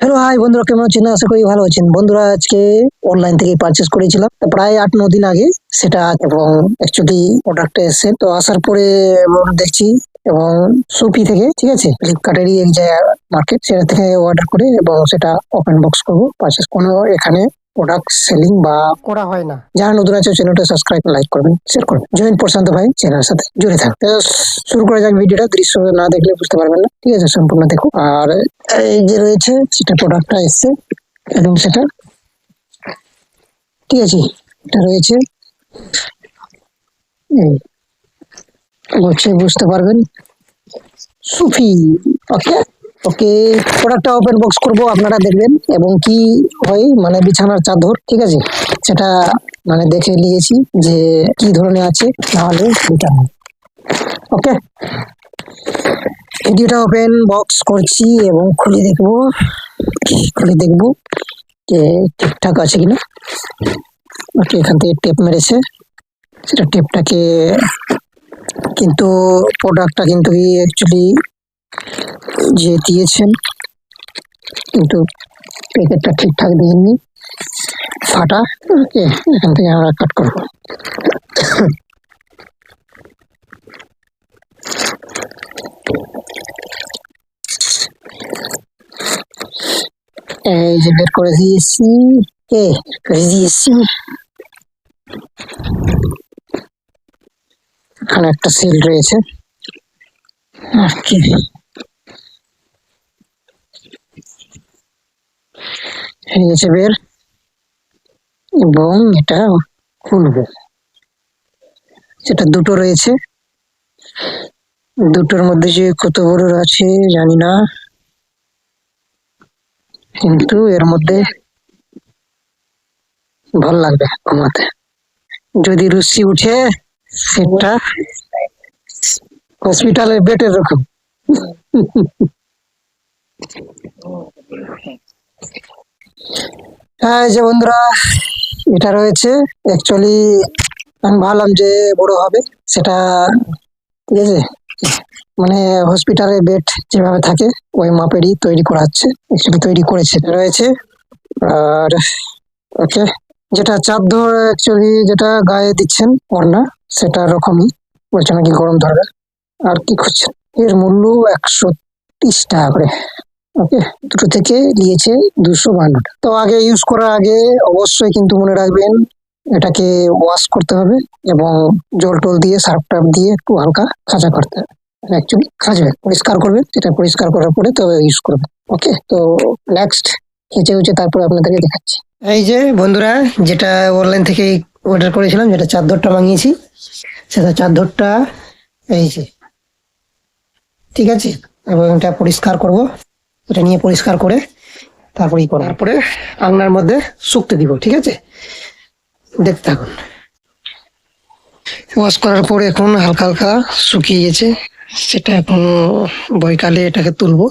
Hello hi বন্ধুরা, কেমন আছেন? আশা করি ভালো আছেন। বন্ধুরা, আজকে অনলাইন থেকে পারচেস করেছিলাম। প্রায় আট, ন দিন আগে সেটা এবং অ্যাকচুয়ালি প্রোডাক্টটা এসছে। তো আসার পরে দেখছি এবং সুপি থেকে, ঠিক আছে? ফ্লিপকার্টেরই এক জায়গা মার্কেট সেটা থেকে অর্ডার করে এবং সেটা ওপেন বক্স করব পারচেস কোনো এখানে প্রোডাক্ট সেলিং বা করা হয় না। যারা নতুন আছে চ্যানেলটা সাবস্ক্রাইব লাইক করবেন শেয়ার করবেন। জয়েন প্রশান্ত ভাই চ্যানেলের সাথে জুড়ে থাক। তো শুরু করা যাক ভিডিওটা দৃশ্য না দেখলে বুঝতে পারবেন না। ঠিক আছে সম্পূর্ণ দেখো। আর এই যে রয়েছে সেটা প্রোডাক্টটা এসছে এবং সেটা ঠিক আছে এটা রয়েছে। বুঝতে পারবেন। সুফি ওকে ওকে প্রোডাক্টটা ওপেন বক্স করব, আপনারা দেখবেন, এবং কি হয় মানে বিছানার চাদর, ঠিক আছে? সেটা মানে দেখে নিয়েছি যে কি ধরনের আছে, নাহলে রিটার্ন ওকে? ভিডিওটা ওপেন বক্স করছি, এবং খুলে দেখব খুলে দেখব যে ঠিকঠাক আছে কিনা। ওকে, এখান থেকে টেপ মেরেছে। সেটা টেপটাকে কিন্তু প্রোডাক্টটা কিন্তু অ্যাকচুয়ালি যে দিয়েছেন কিন্তু প্যাকেটটা ঠিকঠাক দেননি ফাটা, ওকে, এখান থেকে আমরা কাট করব। এই যে বের করে দিয়েছি। কে? করে দিয়েছি। এখানে একটা সিল রয়েছে। ওকে হয়ে বের। এবং এটা খুলবো। সেটা দুটো রয়েছে। দুটোর মধ্যে যে কত বড় আছে, জানি না। কিন্তু এর মধ্যে ভালো লাগবে ঘুমাতে যদি রুচি উঠে, সেটা হসপিটালে বেডের রকম হ্যাঁ যে বন্ধুরা, এটা রয়েছে। অ্যাকচুয়ালি আমি ভাবলাম যে বড় হবে। সেটা ঠিক আছে? মানে হসপিটালে বেড যেভাবে থাকে, ওই মাপেরই তৈরি করা হচ্ছে অ্যাকচুয়ালি তৈরি করেছে রয়েছে। আর ওকে যেটা চাদর অ্যাকচুয়ালি যেটা গায়ে দিচ্ছেন ওড়না, সেটা রকমই বলছে নাকি গরম ধরবে। আর কি খুঁজছেন? এর মূল্য একশো তিরিশ টাকা করে। ওকে, দুটো থেকে নিয়েছে দুশো বান্ন তো আগে ইউজ করার আগে অবশ্যই কিন্তু মনে রাখবেন, এটাকে ওয়াশ করতে হবে এবং জল টল দিয়ে, সার্ফ টার্ফ দিয়ে একটু হালকা খাঁচা করতে হবে। অ্যাকচুয়ালি খাঁচবে পরিষ্কার করবেন, সেটা পরিষ্কার করার পরে তবে ইউজ করবেন। ওকে, তো নেক্সট হেঁচে উচে তারপরে আপনাদেরকে দেখাচ্ছি। এই যে বন্ধুরা, যেটা অনলাইন থেকে অর্ডার করেছিলাম, যেটা চাদরটা মাঙিয়েছি সেটা চাদরটা, এই যে, ঠিক আছে? এবং এটা পরিষ্কার করব। এটা নিয়ে পরিষ্কার করে তারপরে ই করব। তারপরে আংনার মধ্যে শুকতে দিব, ঠিক আছে? দেখতে থাকুন। ওয়াশ করার পরে এখন হালকা হালকা শুকিয়ে গেছে সেটা এখন বৈকালে এটাকে তুলবো,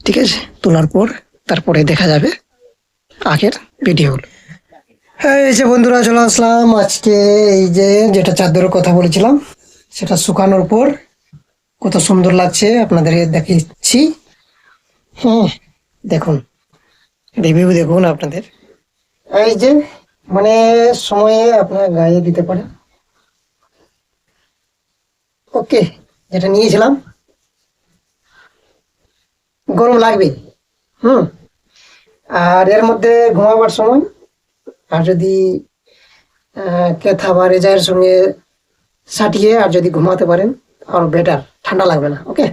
ঠিক আছে? তোলার পর তারপরে দেখা যাবে আগের ভিডিও হ্যাঁ এই যে বন্ধুরা, চলে আসলাম। আজকে এই যে যেটা চাদরের কথা বলেছিলাম, সেটা শুকানোর পর কত সুন্দর লাগছে, আপনাদের দেখাচ্ছি। হ্যাঁ দেখুন রিভিউ দেখুন আপনাদের। এই যে মানে সময়ে আপনার গায়ে দিতে পারেন ওকে, যেটা নিয়েছিলাম। গরম লাগবে। হুম, আর এর মধ্যে ঘুমাবার সময়, আর যদি কেথা বা রেজায়ের সঙ্গে সাটিয়ে আর যদি ঘুমাতে পারেন আর বেটার ঠান্ডা লাগবে না ওকে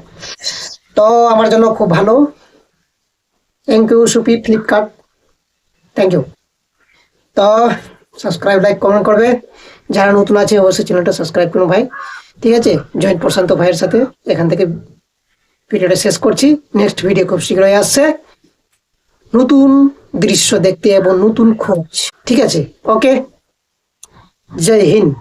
তো আমার জন্য খুব ভালো। থ্যাংক ইউ সুপি ফ্লিপকার্ট থ্যাংক ইউ তো সাবস্ক্রাইব লাইক কমেন্ট করবে। যারা নতুন আছে, অবশ্যই চ্যানেলটা সাবস্ক্রাইব করুন ভাই। ঠিক আছে? জয়েন্ট প্রশান্ত ভাইয়ের সাথে। এখান থেকে ভিডিওটা শেষ করছি। নেক্সট ভিডিও খুব শীঘ্রই আসছে। নতুন দৃশ্য দেখতে এবং নতুন খোঁজ। ঠিক আছে? ওকে জয় হিন্দ।